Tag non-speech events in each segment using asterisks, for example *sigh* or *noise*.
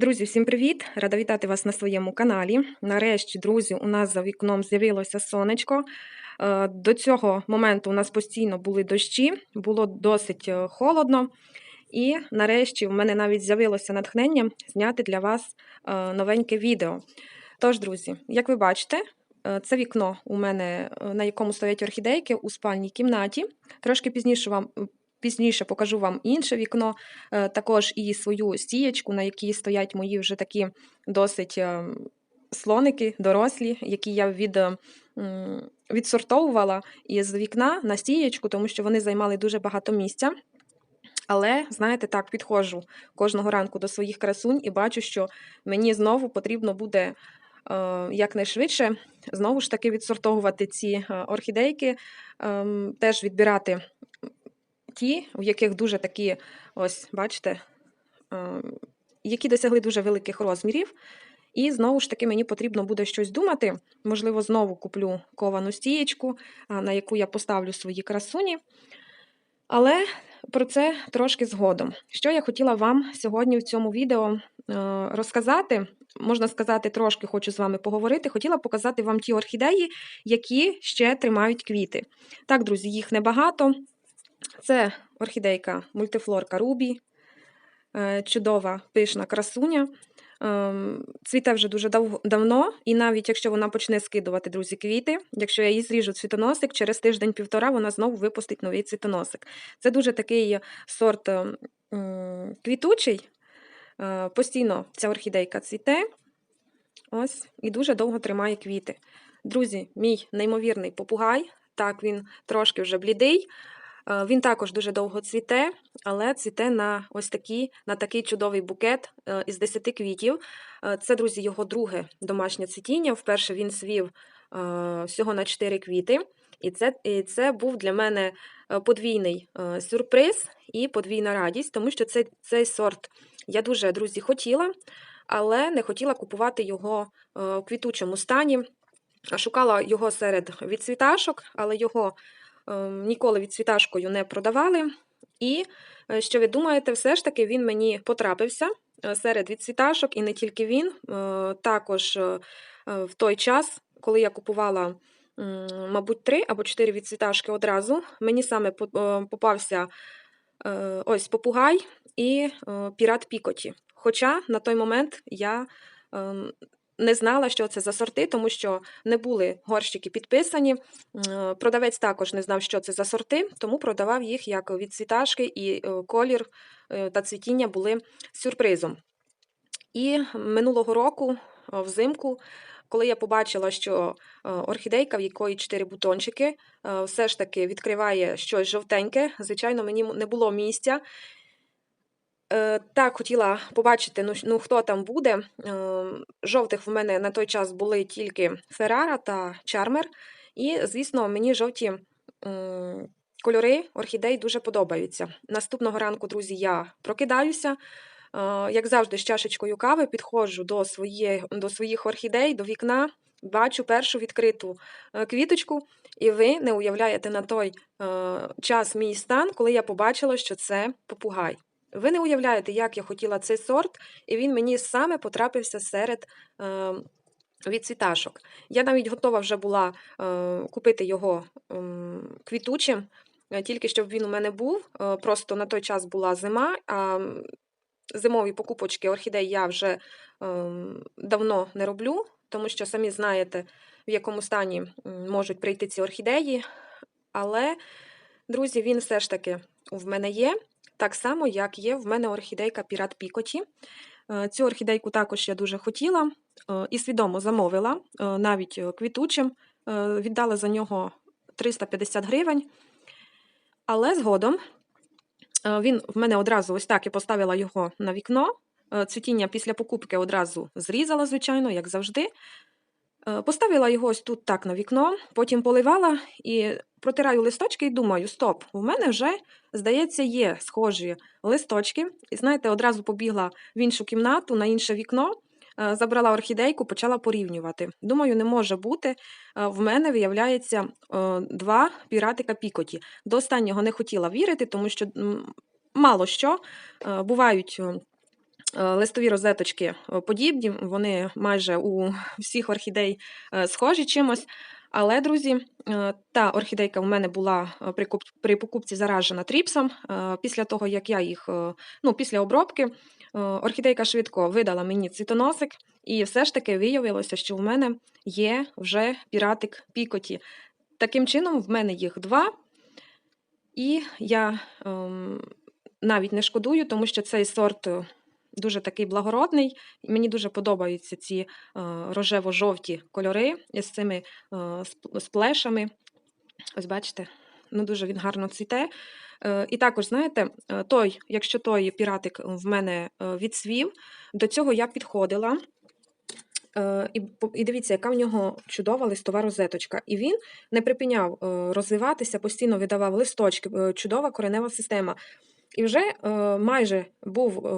Друзі, всім привіт! Рада вітати вас на своєму каналі. Нарешті, друзі, у нас за вікном з'явилося сонечко. Е, До цього моменту у нас постійно були дощі, було досить е, холодно. І нарешті в мене навіть з'явилося натхнення зняти для вас е, новеньке відео. Тож, друзі, як ви бачите, це вікно у мене, на якому стоять орхідейки у спальній кімнаті. Трошки пізніше вам пізніше покажу вам інше вікно, е, також і свою стієчку, на якій стоять мої вже такі досить е, слоники, дорослі, які я від, відсортовувала із вікна на стієчку, тому що вони займали дуже багато місця. Але, знаєте, так, підходжу кожного ранку до своїх красунь і бачу, що мені знову потрібно буде е, якнайшвидше знову ж таки відсортовувати ці орхідейки, ем, теж відбирати ті, в яких дуже такі, ось, бачите, ем, які досягли дуже великих розмірів. І знову ж таки мені потрібно буде щось думати. Можливо, знову куплю ковану стієчку, на яку я поставлю свої красуні. Але про це трошки згодом. Що я хотіла вам сьогодні в цьому відео е, розказати, можна сказати, трошки хочу з вами поговорити. Хотіла показати вам ті орхідеї, які ще тримають квіти. Так, друзі, їх небагато. Це орхідейка мультифлорка Рубі, е, чудова пишна красуня. Ем, Цвіте вже дуже дав- давно, і навіть якщо вона почне скидувати, друзі, квіти, якщо я її зріжу цвітоносик, через тиждень-півтора вона знову випустить новий цвітоносик. Це дуже такий сорт ем, квітучий. Е, Постійно ця орхідейка цвіте. Ось, і дуже довго тримає квіти. Друзі, мій неймовірний попугай. Так, він трошки вже блідий. Е, Він також дуже довго цвіте, але цвіте на ось такий, на такий чудовий букет е, із 10 квітів. Е, Це, друзі, його друге домашнє цвітіння. Вперше він свів всього на 4 квіти. І це, і це був для мене подвійний сюрприз і подвійна радість, тому що цей, цей сорт я дуже, друзі, хотіла, але не хотіла купувати його в квітучому стані. Шукала його серед відцвіташок, але його ніколи відцвіташкою не продавали. І е, що ви думаєте, все ж таки він мені потрапився е, серед відцвіташок, і не тільки він. Е, Також в той час, коли я купувала, мабуть, три або чотири відцвіташки одразу, мені саме попався ось попугай і пірат Пікоті. Хоча на той момент я ем, не знала, що це за сорти, тому що не були горщики підписані. Е, Продавець також не знав, що це за сорти, тому продавав їх як відцвіташки, і е, колір е, та цвітіння були сюрпризом. І минулого року, взимку, коли я побачила, що орхідейка, в якої чотири бутончики, все ж таки відкриває щось жовтеньке, звичайно, мені не було місця. Е, Так, хотіла побачити, ну, ну хто там буде. Е, Жовтих в мене на той час були тільки Феррара та Чармер. І, звісно, мені жовті кольори орхідей дуже подобаються. Наступного ранку, друзі, я прокидаюся. Е, Як завжди, з чашечкою кави підходжу до, своє, до своїх орхідей, до вікна, бачу першу відкриту квіточку, і ви не уявляєте на той час мій стан, коли я побачила, що це попугай. Ви не уявляєте, як я хотіла цей сорт, і він мені саме потрапився серед е, відцвіташок. Я навіть готова вже була е, купити його ем, квітучим, е, тільки щоб він у мене був. Е, просто на той час була зима, а зимові покупочки орхідей я вже ем, давно не роблю, тому що самі знаєте, в якому стані можуть прийти ці орхідеї. Але, друзі, він все ж таки в мене є. Так само, як є в мене орхідейка Пірат Пікоті. Е, Цю орхідейку також я дуже хотіла е, і свідомо замовила, е, навіть квітучим. Віддала за нього 350 гривень. Але згодом він в мене одразу ось так і поставила його на вікно. Цвітіння після покупки одразу зрізала, звичайно, як завжди. Поставила його ось тут так на вікно, потім поливала і протираю листочки і думаю: стоп, у мене вже, здається, є схожі листочки. І знаєте, одразу побігла в іншу кімнату, на інше вікно, е, забрала орхідейку, почала порівнювати. Думаю, не може бути. Е, В мене виявляється е, два піратика пікоті. До останнього не хотіла вірити, тому що мало що бувають. Листові розеточки подібні, вони майже у всіх орхідей схожі чимось. Але, друзі, е, та орхідейка в мене була е, при покупці заражена тріпсом. Е, Після того, як я їх, ну, після обробки, орхідейка швидко видала мені цвітоносик, і все ж таки виявилося, що в мене є вже піратик пікоті. Таким чином, в мене їх два, і я ем, навіть не шкодую, тому що цей сорт дуже такий благородний. Мені дуже подобаються ці е, рожево-жовті кольори з цими е, сплешами. Ось бачите, ну дуже він гарно цвіте. Е, І також, знаєте, той, якщо той піратик в мене відсвів, до цього я підходила. І, і дивіться, яка в нього чудова листова розеточка. І він не припиняв розвиватися, постійно видавав листочки, чудова коренева система. І вже майже був,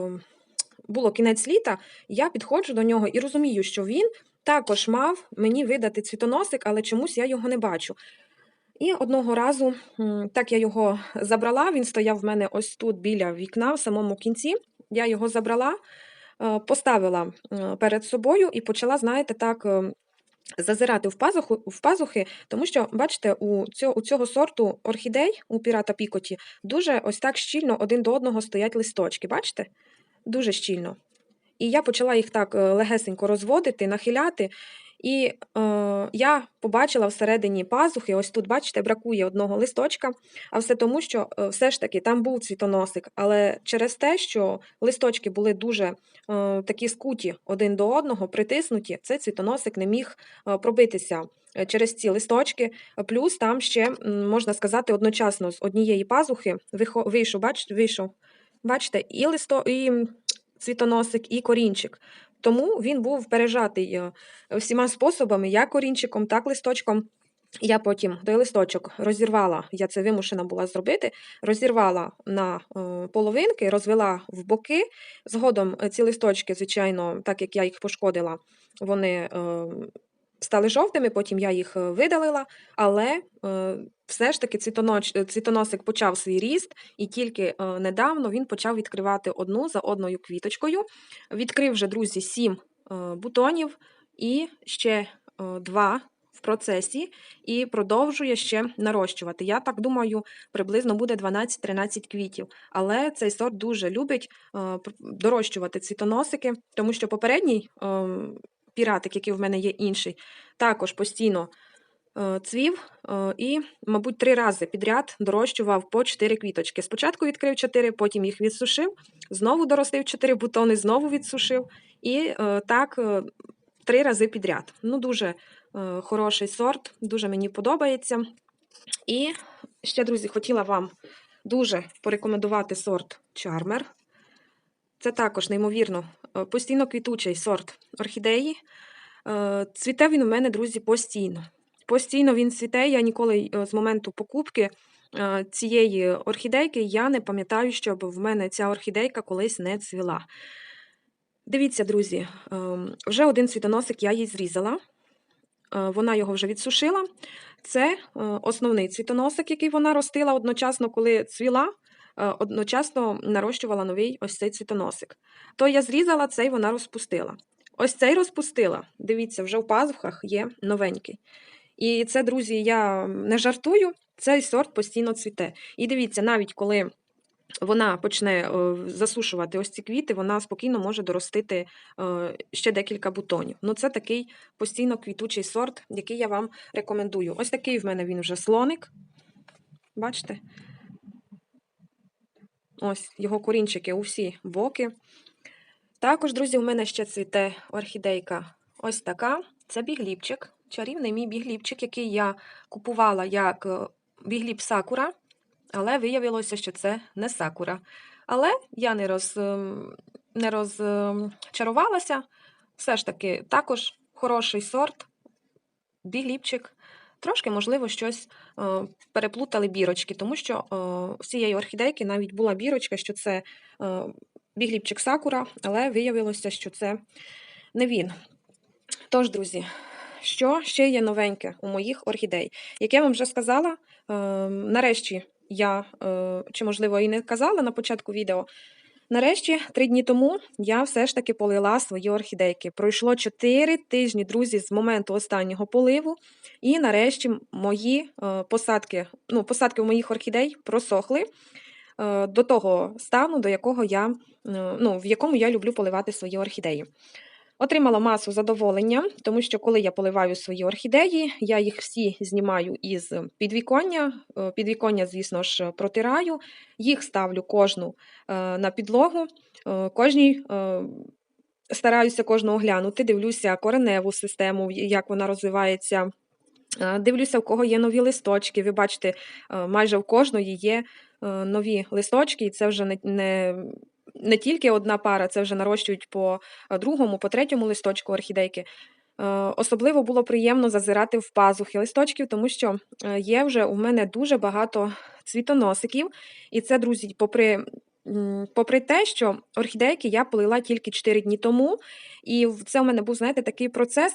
було кінець літа, я підходжу до нього і розумію, що він також мав мені видати цвітоносик, але чомусь я його не бачу. І одного разу, так я його забрала, він стояв в мене ось тут біля вікна, в самому кінці. Я його забрала, е, поставила е, перед собою і почала, знаєте, так. е, Зазирати в пазуху в пазухи, тому що, бачите, у цього, у цього сорту орхідей у пірата Пікоті дуже ось так щільно один до одного стоять листочки. Бачите? Дуже щільно. І я почала їх так е, легесенько розводити, нахиляти. І е, я побачила всередині пазухи, ось тут, бачите, бракує одного листочка, а все тому, що е, все ж таки там був цвітоносик, але через те, що листочки були дуже е, такі скуті один до одного, притиснуті, цей цвітоносик не міг е, пробитися е, через ці листочки. Плюс там ще, можна сказати, одночасно з однієї пазухи вийшов, бачите, вийшов, бачите, і листо, і цвітоносик, і корінчик. Тому він був пережатий е, всіма способами, як корінчиком, так листочком. Я потім той листочок розірвала, я це вимушена була зробити, розірвала на е, половинки, розвела в боки. Згодом е, ці листочки, звичайно, так як я їх пошкодила, вони е, стали жовтими, потім я їх е, видалила, але е, все ж таки е, цвітоносик почав свій ріст, і тільки недавно він почав відкривати одну за одною квіточкою. Відкрив вже, друзі, сім бутонів і ще два в процесі, і продовжує ще нарощувати. Я так думаю, приблизно буде 12-13 квітів. Але цей сорт дуже любить дорощувати цвітоносики, тому що попередній е, піратик, який в мене є інший, також постійно е, цвів е, і, мабуть, три рази підряд дорощував по 4 квіточки. Спочатку відкрив 4, потім їх відсушив, знову доростив 4 бутони, знову відсушив. І е, так три рази підряд. Ну, дуже хороший сорт, дуже мені подобається. І ще, друзі, хотіла вам дуже порекомендувати сорт Charmer. Це також, неймовірно, е, постійно квітучий сорт орхідеї. Е, Цвіте він у мене, друзі, постійно. Постійно він цвіте. Я ніколи е, з моменту покупки цієї орхідейки я не пам'ятаю, щоб в мене ця орхідейка колись не цвіла. Дивіться, друзі, вже один цвітоносик я їй зрізала. Вона його вже відсушила. Це основний цвітоносик, який вона ростила одночасно, коли цвіла, одночасно нарощувала новий ось цей цвітоносик. То я зрізала, цей вона розпустила. Ось цей розпустила. Дивіться, вже в пазухах є новенький. І це, друзі, я не жартую, цей сорт постійно цвіте. І дивіться, навіть коли вона почне е, засушувати ось ці квіти, вона спокійно може доростити е, ще декілька бутонів. Ну, це такий постійно квітучий сорт, який я вам рекомендую. Ось такий в мене він вже слоник. Бачите? Ось його корінчики у всі боки. Також, друзі, у мене ще цвіте орхідейка ось така. Це бігліпчик, чарівний мій бігліпчик, який я купувала як е, бігліп сакура, але виявилося, що це не сакура. Але я не, роз, ем, не розчарувалася. Все ж таки, також хороший сорт, бігліпчик. Трошки, можливо, щось е, переплутали бірочки, тому що е, цієї орхідейки навіть була бірочка, що це е, бігліпчик сакура, але виявилося, що це не він. Тож, друзі, що ще є новеньке у моїх орхідей? Як я вам вже сказала, нарешті я, чи можливо і не казала на початку відео, Нарешті, три дні тому я все ж таки полила свої орхідейки. Пройшло 4 тижні, друзі, з моменту останнього поливу. І нарешті мої е, посадки, ну, посадки у моїх орхідей просохли е, до того стану, до якого я, е, ну, в якому я люблю поливати свої орхідеї. Отримала масу задоволення, тому що коли я поливаю свої орхідеї, я їх всі знімаю із підвіконня. Е, Підвіконня, звісно ж, протираю, їх ставлю кожну е, на підлогу, е, кожній. Стараюся кожного глянути, дивлюся кореневу систему, як вона розвивається. Дивлюся, у кого є нові листочки. Ви бачите, майже у кожної є нові листочки, і це вже не, не, тільки одна пара, це вже нарощують по е, другому, по третьому листочку орхідейки. Е, Особливо було приємно зазирати в пазухи листочків, тому що е, є вже у мене дуже багато цвітоносиків. І це, друзі, попри, попри те, що орхідейки я полила тільки 4 дні тому, і це у мене був, знаєте, такий процес.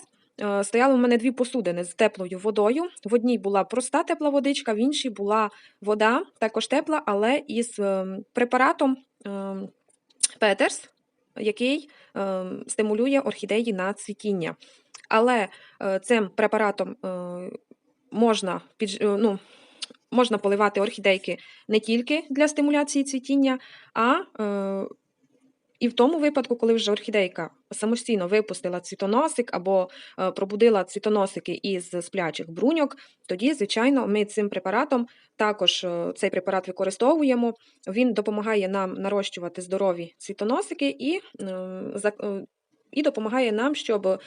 Стояли у мене дві посудини з теплою водою. В одній була проста тепла водичка, в іншій була вода, також тепла, але із ем, препаратом Петерс, який ем, стимулює орхідеї на цвітіння. Але е, цим препаратом е, можна, е, ну, можна поливати орхідейки не тільки для стимуляції цвітіння, а і в тому випадку, коли вже орхідейка самостійно випустила цвітоносик або е, пробудила цвітоносики із сплячих бруньок, тоді, звичайно, ми цим препаратом також е, цей препарат використовуємо. Він допомагає нам нарощувати здорові цвітоносики і, е, і допомагає нам, щоб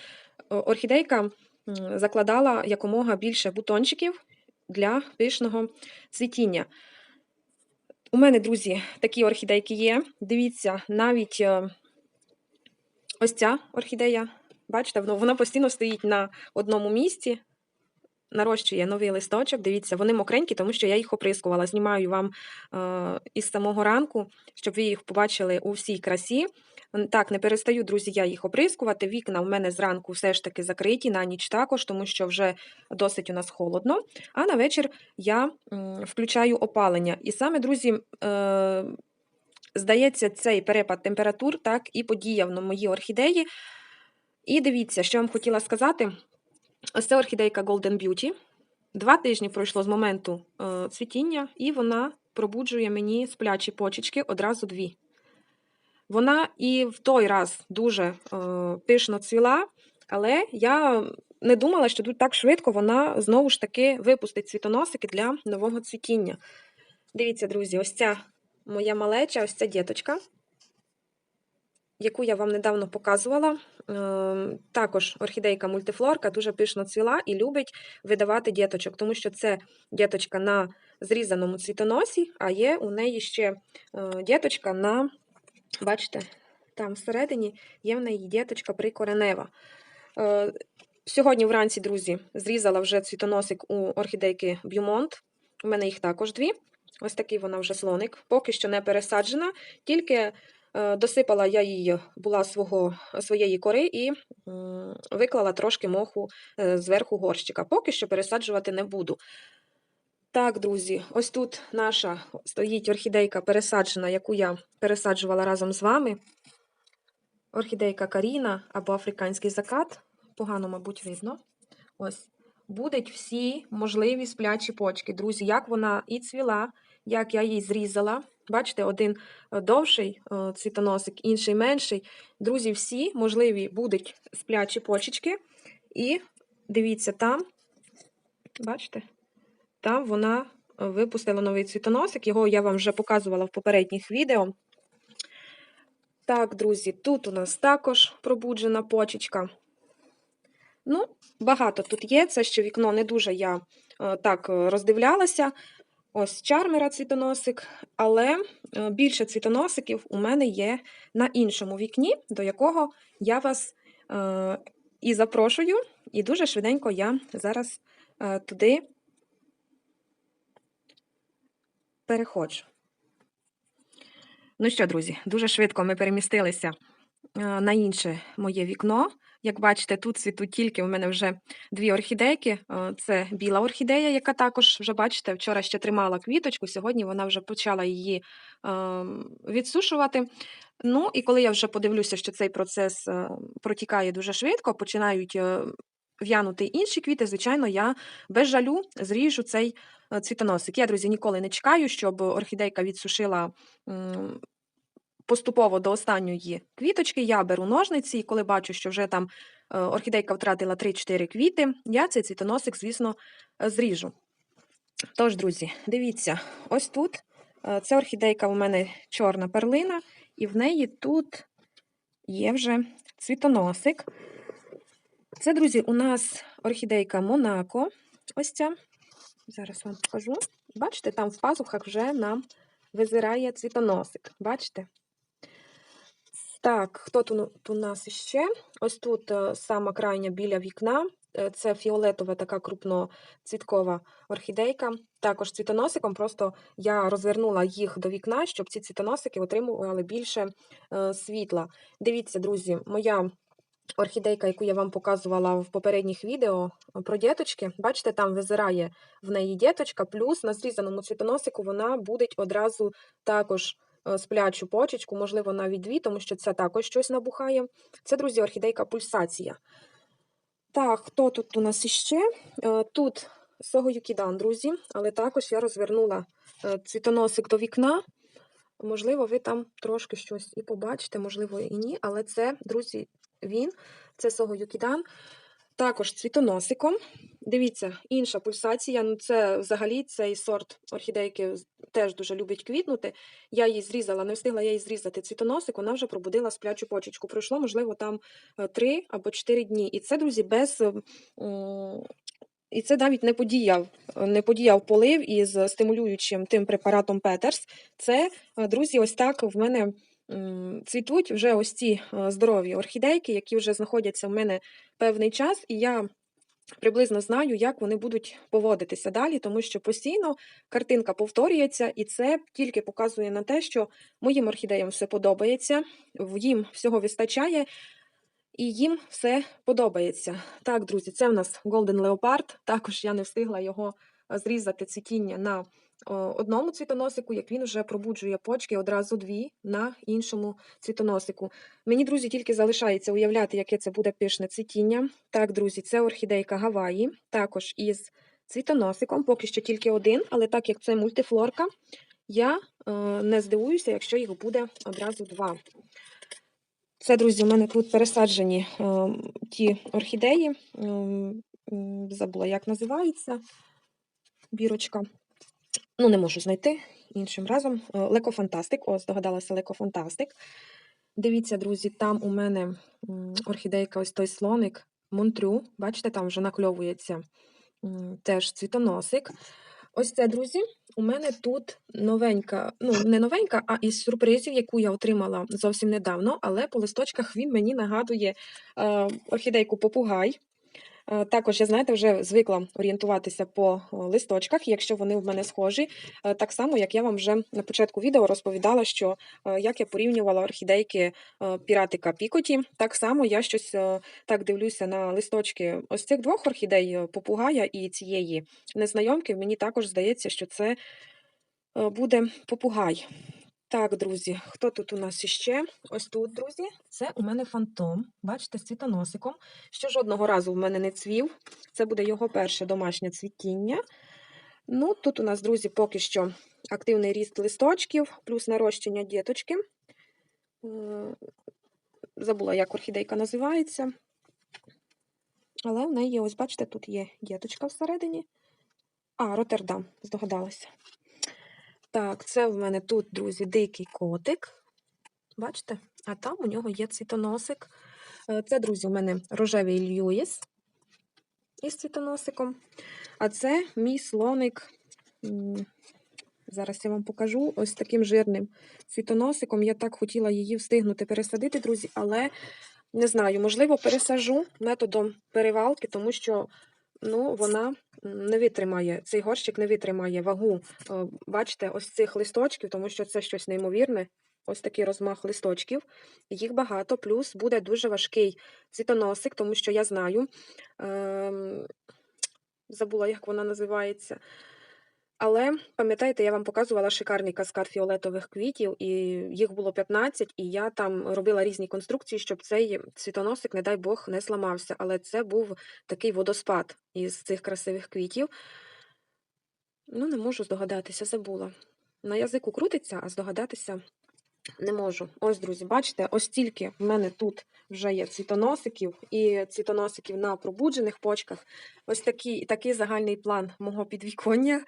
орхідейка закладала якомога більше бутончиків для пишного цвітіння. У мене, друзі, такі орхідейки є. Дивіться, навіть е, ось ця орхідея, бачите, вона постійно стоїть на одному місці, нарощує новий листочок. Дивіться, вони мокренькі, тому що я їх оприскувала. Знімаю вам е, із самого ранку, щоб ви їх побачили у всій красі. Так, не перестаю, друзі, я їх оприскувати. Вікна в мене зранку все ж таки закриті, на ніч також, тому що вже досить у нас холодно. А на вечір я включаю опалення. І саме, друзі, е, здається, цей перепад температур так і подіяв на мої орхідеї. І дивіться, що я вам хотіла сказати. Ось це орхідейка Golden Beauty. Два тижні пройшло з моменту е, цвітіння, і вона пробуджує мені сплячі почечки одразу дві. Вона і в той раз дуже е, пишно цвіла, але я не думала, що тут так швидко вона знову ж таки випустить цвітоносики для нового цвітіння. Дивіться, друзі, ось ця моя малеча, ось ця діточка, яку я вам недавно показувала. Е, Також орхідейка мультифлорка дуже пишно цвіла і любить видавати діточок, тому що це діточка на зрізаному цвітоносі, а є у неї ще е, діточка на, бачите, там всередині є в неї діточка прикоренева. Е, Сьогодні вранці, друзі, зрізала вже цвітоносик у орхідейки Б'юмонт. У мене їх також дві. Ось такий вона вже слоник. Поки що не пересаджена, тільки досипала я її була свого, своєї кори і виклала трошки моху е, зверху горщика. Поки що пересаджувати не буду. Так, друзі, ось тут наша стоїть орхідейка пересаджена, яку я пересаджувала разом з вами. Орхідейка Каріна або африканський закат. Погано, мабуть, видно. Ось. Будуть всі можливі сплячі почки. Друзі, як вона і цвіла, як я її зрізала. Бачите, один е, довший е, цвітоносик, інший менший. Друзі, всі можливі будуть сплячі почечки. І дивіться, там, бачите, там вона випустила новий цвітоносик. Його я вам вже показувала в попередніх відео. Так, друзі, тут у нас також пробуджена почечка. Ну, багато тут є. Це ще вікно не дуже я е, так роздивлялася. Ось чармера цвітоносик, але е, більше цвітоносиків у мене є на іншому вікні, до якого я вас е, і запрошую, і дуже швиденько я зараз е, туди переходжу. Ну що, друзі, дуже швидко ми перемістилися на інше моє вікно. Як бачите, тут цвітуть тільки у мене вже дві орхідейки. Е, Це біла орхідея, яка також вже бачите, вчора ще тримала квіточку, сьогодні вона вже почала її ем, відсушувати. Ну і коли я вже подивлюся, що цей процес е, протікає дуже швидко, починають е, в'янути інші квіти, звичайно, я без жалю зріжу цей е, цвітоносик. Я, друзі, ніколи не чекаю, щоб орхідейка відсушила поступово до останньої квіточки. Я беру ножниці, і коли бачу, що вже там е, орхідейка втратила 3-4 квіти, я цей цвітоносик, звісно, е, зріжу. Тож, друзі, дивіться, ось тут це орхідейка у мене чорна перлина, і в неї тут є вже цвітоносик. Це, друзі, у нас орхідейка Монако. Ось ця. Зараз вам покажу. Бачите, там в пазухах вже нам визирає цвітоносик. Бачите? Так, хто тут у нас іще? Ось тут е, сама крайня біля вікна. Е, Це фіолетова така крупноцвіткова орхідейка. Також цвітоносиком, просто я розвернула їх до вікна, щоб ці цвітоносики отримували більше е, світла. Дивіться, друзі, моя орхідейка, яку я вам показувала в попередніх відео е, про діточки, бачите, там визирає в неї діточка, плюс на зрізаному цвітоносику вона буде одразу також сплячу почечку, можливо, навіть дві, тому що це також щось набухає. Це, друзі, орхідейка пульсація. Так, хто тут у нас іще? Е, Тут Согоюкідан, друзі, але також я розвернула е, цвітоносик до вікна. Можливо, ви там трошки щось і побачите, можливо, і ні, але це, друзі, він, це Согоюкідан. Також цвітоносиком. Дивіться, інша пульсація. Ну, це взагалі цей сорт орхідейки теж дуже любить квітнути. Я її зрізала, не встигла я її зрізати цвітоносик, вона вже пробудила сплячу почечку. Пройшло, можливо, там е, три або чотири дні. І це, друзі, без. е, І це навіть не подіяв, не подіяв полив із стимулюючим тим препаратом Петерс. Це, е, друзі, ось так в мене цвітуть вже ось ці е, здорові орхідейки, які вже знаходяться в мене певний час, і я приблизно знаю, як вони будуть поводитися далі, тому що постійно картинка повторюється, і це тільки показує на те, що моїм орхідеям все подобається, їм всього вистачає. І їм все подобається. Так, друзі, це в нас Golden Leopard. Також я не встигла його е, зрізати цвітіння на одному цвітоносику, як він вже пробуджує почки одразу дві на іншому цвітоносику. Мені, друзі, тільки залишається уявляти, яке це буде пишне цвітіння. Так, друзі, це орхідейка Гаваї, також із цвітоносиком, поки що тільки один, але так як це мультифлорка, я е, не здивуюся, якщо їх буде одразу два. Це, друзі, у мене тут пересаджені е, ті орхідеї. м, Забула, як називається бірочка. Ну, не можу знайти іншим разом. Лекофантастик. О, здогадалася Лекофантастик. Дивіться, друзі, там у мене орхідейка, ось той слоник, Монтрю. Бачите, там вже накльовується теж цвітоносик. Ось це, друзі, у мене тут новенька, ну не новенька, а із сюрпризів, яку я отримала зовсім недавно, але по листочках він мені нагадує е, орхідейку попугай. Е, Також я, знаєте, вже звикла орієнтуватися по листочках, якщо вони в мене схожі. Е, Так само, як я вам вже на початку відео розповідала, що е, як я порівнювала орхідейки е, піратика Пікоті, так само я щось е, так дивлюся на листочки ось цих двох орхідей е, попугая і цієї незнайомки. Мені також здається, що це е, буде попугай. Так, друзі, хто тут у нас іще? Ось тут, друзі, це у мене фантом. Бачите, з цвітоносиком, що жодного разу в мене не цвів. Це буде його перше домашнє цвітіння. Ну, тут у нас, друзі, поки що активний ріст листочків, плюс нарощення діточки. Е, Забула, як орхідейка називається. Але в неї, ось, бачите, тут є діточка всередині. А, Роттердам, здогадалася. Так, це в мене тут, друзі, дикий котик. Бачите? А там у нього є цвітоносик. Е, Це, друзі, у мене рожевий Льюіс із цвітоносиком. А це мій слоник. Зараз я вам покажу ось таким жирним цвітоносиком. Я так хотіла її встигнути пересадити, друзі, але не знаю, можливо, пересажу методом перевалки, тому що ну, вона не витримає, цей горщик не витримає вагу. е, Бачите, ось цих листочків, тому що це щось неймовірне. ось такий розмах листочків. Їх багато, плюс буде дуже важкий цвітоносик, тому що я знаю, ем, забула, як вона називається. Але пам'ятаєте, я вам показувала шикарний каскад фіолетових квітів, і їх було 15, і я там робила різні конструкції, щоб цей цвітоносик, не дай Бог, не зламався. Але це був такий водоспад із цих красивих квітів. Ну, не можу здогадатися, забула. На язику крутиться, а здогадатися не можу. Ось, друзі, бачите, ось тільки в мене тут вже є цвітоносиків і цвітоносиків на пробуджених почках. Ось такий, такий загальний план мого підвіконня.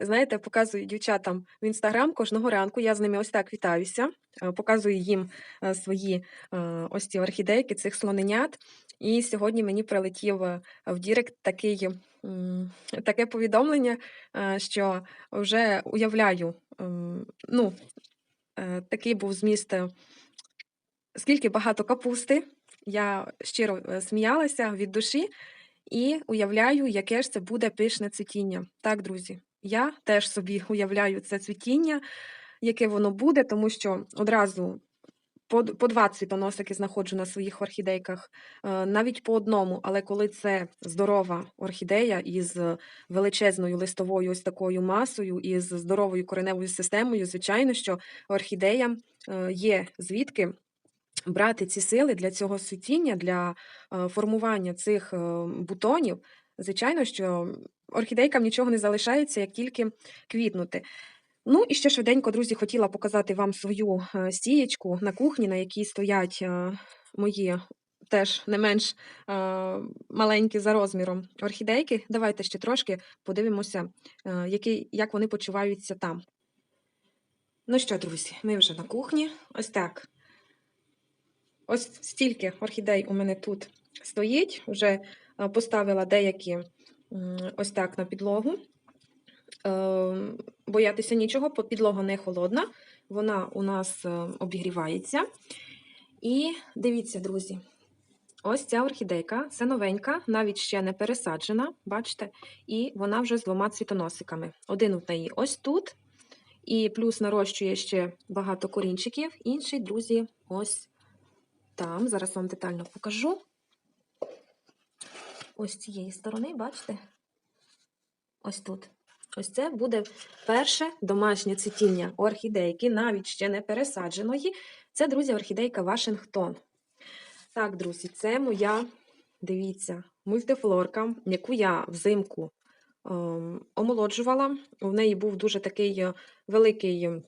Знаєте, показую дівчатам в інстаграм кожного ранку. Я з ними ось так вітаюся, е, показую їм е, свої е, ось ці орхідейки, цих слоненят. І сьогодні мені прилетів в Дірект такий, таке повідомлення, що вже уявляю, ну, такий був зміст, е, скільки багато капусти. Я щиро е, сміялася від душі і уявляю, яке ж це буде пишне цвітіння. Так, друзі, я теж собі *laughs* уявляю це цвітіння, яке воно буде, тому що одразу по, по два цвітоносики знаходжу на своїх орхідейках, е, навіть по одному, але коли це здорова орхідея із величезною листовою ось такою масою і з здоровою кореневою системою, звичайно, що орхідеям е, є звідки брати ці сили для цього цвітіння, для е, формування цих бутонів. Звичайно, що орхідейкам нічого не залишається, як тільки квітнути. Ну і ще швиденько, друзі, хотіла показати вам свою е, стієчку на кухні, на якій стоять е, мої теж не менш е, маленькі за розміром орхідейки. Давайте ще трошки подивимося, який, як вони почуваються там. Ну що, друзі, ми вже на кухні. Ось так. Ось стільки орхідей у мене тут стоїть. Вже поставила деякі ось так на підлогу. Е, Боятися нічого, підлога не холодна, вона у нас е, обігрівається. І дивіться, друзі, ось ця орхідейка, це новенька, навіть ще не пересаджена, бачите, і вона вже з двома цвітоносиками. Один у неї ось тут, і плюс нарощує ще багато корінчиків. Інший, друзі, ось там. Зараз вам детально покажу. Ось цієї сторони, бачите? Ось тут. Ось це буде перше домашнє цвітіння орхідейки, навіть ще не пересадженої. Це, друзі, орхідейка Вашингтон. Так, друзі, це моя, дивіться, мультифлорка, яку я взимку ем, омолоджувала. У неї був дуже такий е, великий, е,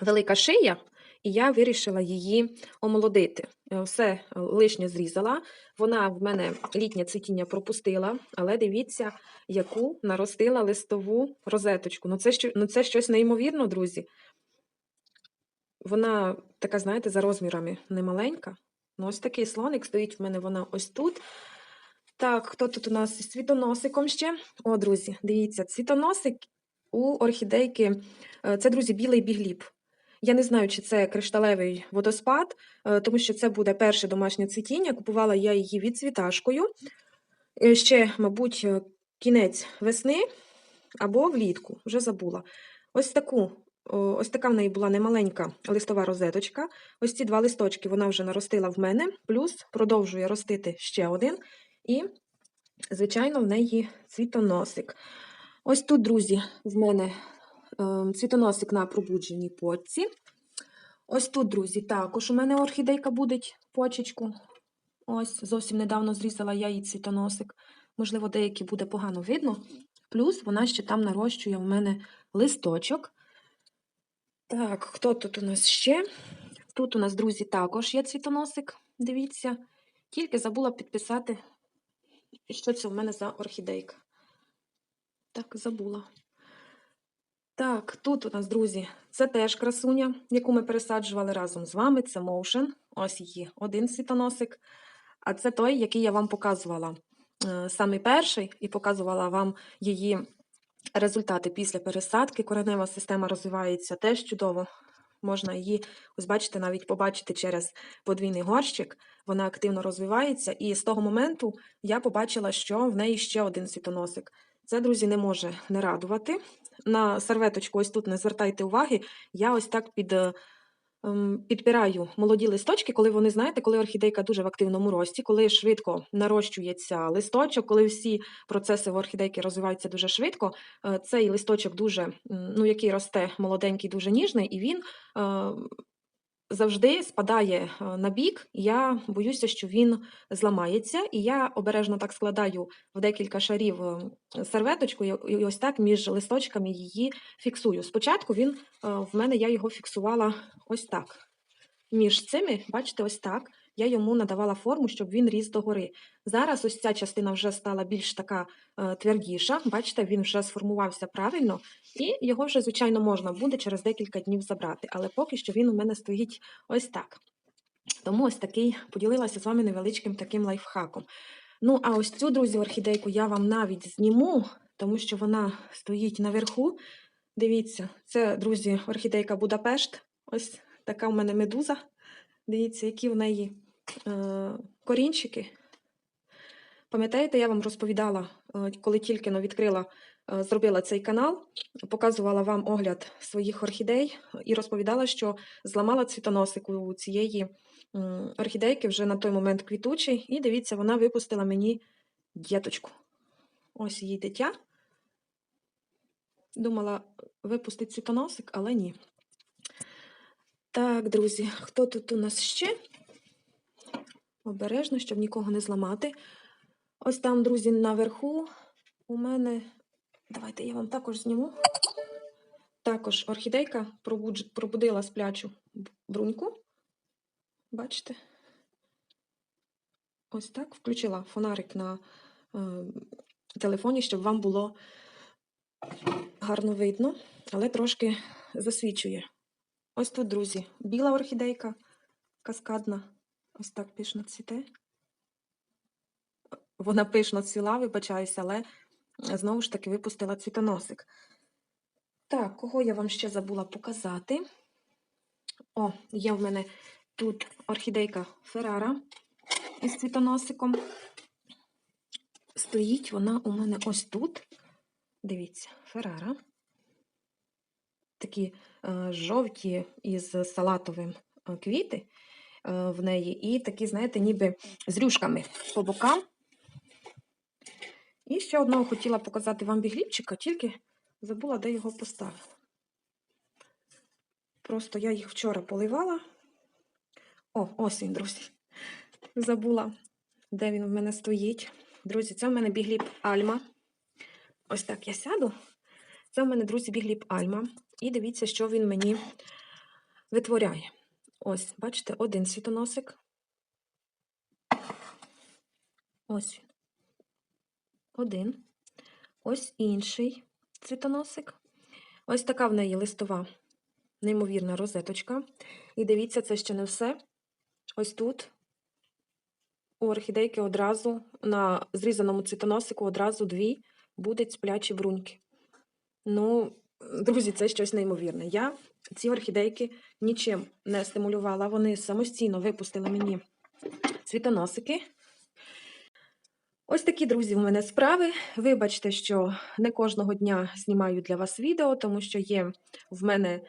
велика шия, і я вирішила її омолодити. Е, Все лишнє зрізала. Вона в мене літнє цвітіння пропустила, але дивіться, яку наростила листову розеточку. Ну це, ну це щось неймовірно, друзі. Вона така, знаєте, за розмірами немаленька. Ну, ось такий слоник стоїть в мене вона ось тут. Так, хто тут у нас із цвітоносиком ще? О, друзі, дивіться, цвітоносик у орхідейки. е, Це, друзі, білий бігліб. Я не знаю, чи це кришталевий водоспад, е, тому що це буде перше домашнє цвітіння. Купувала я її відцвіташкою. Е, Ще, мабуть, е, кінець весни або влітку, вже забула. Ось таку, ось така в неї була немаленька листова розеточка. Ось ці два листочки вона вже наростила в мене, плюс продовжує ростити ще один. І, звичайно, в неї цвітоносик. Ось тут, друзі, в мене цвітоносик на пробудженій почці. Ось тут, друзі, також у мене орхідейка буде почечку. Ось, зовсім недавно зрізала я її цвітоносик. Можливо, деякі буде погано видно. Плюс вона ще там нарощує в мене листочок. Так, хто тут у нас ще? Тут у нас, друзі, також є цвітоносик. Дивіться. Тільки забула підписати, що це в мене за орхідейка. Так, забула. Так, тут у нас, друзі, це теж красуня, яку ми пересаджували разом з вами. Це Motion. Ось її один світоносик. А це той, який я вам показувала е, самий перший, і показувала вам її результати після пересадки. Коренева система розвивається теж чудово. Можна її, ось бачите, навіть побачити через подвійний горщик. Вона активно розвивається. І з того моменту я побачила, що в неї ще один світоносик. Це, друзі, не може не радувати. На серветочку, ось тут не звертайте уваги, я ось так під е, ем, підпираю молоді листочки, коли вони, знаєте, коли орхідейка дуже в активному рості, коли швидко нарощується листочок, коли всі процеси в орхідейки розвиваються дуже швидко, е, цей листочок дуже, ну, який росте молоденький, дуже ніжний, і він е, завжди спадає е, на бік. і Я боюся, що він зламається, і я обережно так складаю в декілька шарів е, серветочку, і ось так між листочками її фіксую. Спочатку він е, в мене я його фіксувала ось так. Між цими, бачите, ось так. Я йому надавала форму, щоб він ріс догори. Зараз ось ця частина вже стала більш така е, твердіша. Бачите, він вже сформувався правильно, і його вже, звичайно, можна буде через декілька днів забрати. Але поки що він у мене стоїть ось так. Тому ось такий поділилася з вами невеличким таким лайфхаком. Ну, а ось цю, друзі, орхідейку я вам навіть зніму, тому що вона стоїть наверху. Дивіться, це, друзі, орхідейка Будапешт. Ось така у мене медуза. Дивіться, які в неї корінчики. Пам'ятаєте, я вам розповідала, е, коли тільки но відкрила, е, зробила цей канал, показувала вам огляд своїх орхідей і розповідала, що зламала цвітоносик у цієї орхідейки вже на той момент квітучий. І дивіться, вона випустила мені діточку. Ось її дитя. Думала випустити цвітоносик, але ні. Так, друзі, хто тут у нас ще? Обережно, щоб нікого не зламати. Ось там, друзі, наверху у мене. Давайте я вам також зніму. Також орхідейка пробудила сплячу бруньку. Бачите? Ось так. Включила фонарик на е, телефоні, щоб вам було гарно видно, але трошки засвічує. Ось тут, друзі, біла орхідейка каскадна. Ось так пишно цвіте. Вона пишно цвіла, вибачаюся, але е, знову ж таки випустила цвітоносик. Так, кого я вам ще забула показати? О, є в мене тут орхідейка Феррара із цвітоносиком. Стоїть вона у мене ось тут. Дивіться, Феррара. Такі е, жовті із салатовим е, квіти в неї, і такі, знаєте, ніби з рюшками по бокам. І ще одного хотіла показати вам бігліпчика, тільки забула, де його поставила. Просто я їх вчора поливала. О, ось він, друзі. Забула, де він в мене стоїть. Друзі, це в мене бігліп Альма. Ось так я сяду. Це в мене, друзі, бігліп Альма. І дивіться, що він мені витворяє. Ось, бачите, один світоносик. Ось він. Один. Ось інший цвітоносик. Ось така в неї листова, неймовірна розеточка. І дивіться, це ще не все. Ось тут у орхідейки одразу на зрізаному цвітоносику одразу дві будуть сплячі бруньки. Ну, друзі, це щось неймовірне. Я ці орхідейки нічим не стимулювала. Вони самостійно випустили мені цвітоносики. Ось такі, друзі, в мене справи. Вибачте, що не кожного дня знімаю для вас відео, тому що є в мене е,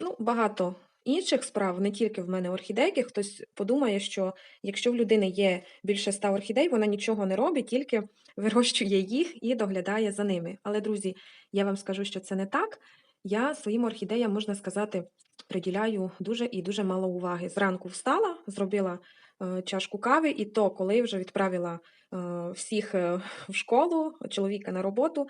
ну, багато інших справ, не тільки в мене орхідейки. Хтось подумає, що якщо в людини є більше ста орхідей, вона нічого не робить, тільки *laughs* вирощує їх і доглядає за ними. Але, друзі, я вам скажу, що це не так. Я своїм орхідеям, можна сказати, приділяю дуже і дуже мало уваги. Зранку встала, зробила е, чашку кави, і то, коли вже відправила е, всіх е, *laughs* в школу, чоловіка на роботу,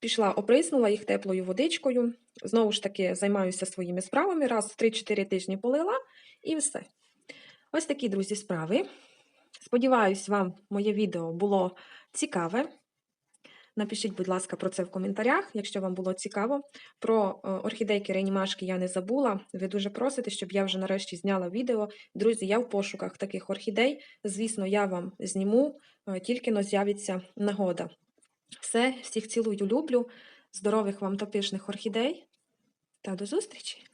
пішла, оприснула їх теплою водичкою. Знову ж таки, займаюся своїми справами. Раз в 3-4 тижні полила і все. Ось такі, друзі, справи. Сподіваюсь, вам моє відео було цікаве. Напишіть, будь ласка, про це в коментарях, якщо вам було цікаво. Про е, орхідейки реанімашки я не забула. Ви дуже просите, щоб я вже нарешті зняла відео. Друзі, я в пошуках таких орхідей. Звісно, я вам зніму, е, тільки но з'явиться нагода. Все, всіх цілую, люблю. Здорових вам та орхідей. Та до зустрічі!